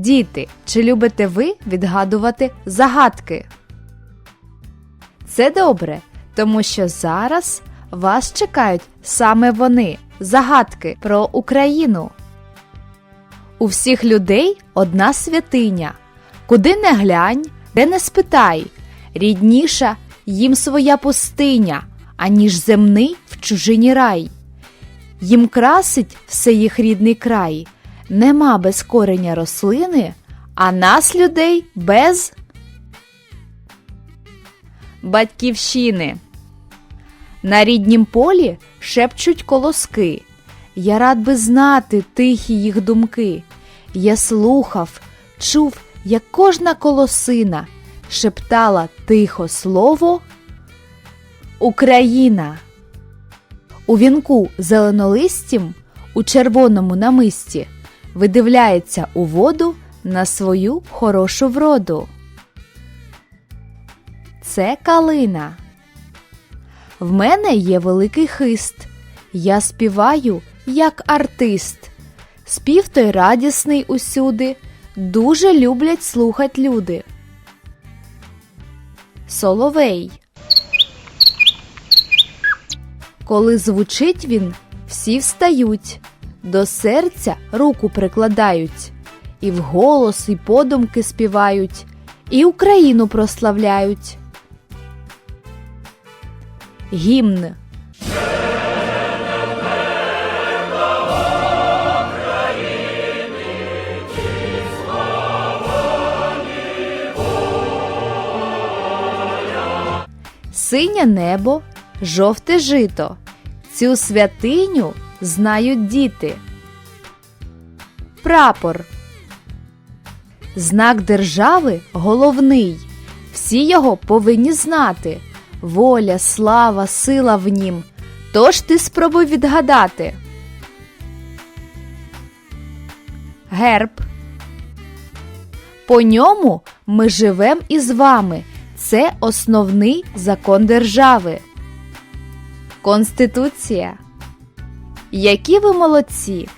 Діти, чи любите ви відгадувати загадки? Це добре, тому що зараз вас чекають саме вони загадки про Україну. У всіх людей одна святиня. Куди не глянь, де не спитай, рідніша їм своя пустиня, аніж земний в чужині рай. Їм красить все їх рідний край, нема без кореня рослини, а нас людей без батьківщини. На ріднім полі шепчуть колоски. Я рад би знати тихі їх думки. Я слухав, чув, як кожна колосина шептала тихо слово Україна. У вінку зеленолистім у червоному намисті видивляється у воду на свою хорошу вроду. Це калина. В мене є великий хист. Я співаю як артист. Спів той радісний усюди, дуже люблять слухать люди. Соловей. Коли звучить він, всі встають, до серця руку прикладають, і вголос, і подумки співають, і Україну прославляють. Гімн. Синє небо, жовте жито. Цю святиню знають діти. Прапор. Знак держави головний. Всі його повинні знати. Воля, слава, сила в нім. Тож ти спробуй відгадати. Герб. По ньому ми живем із вами. Це основний закон держави. Конституція. Які ви молодці!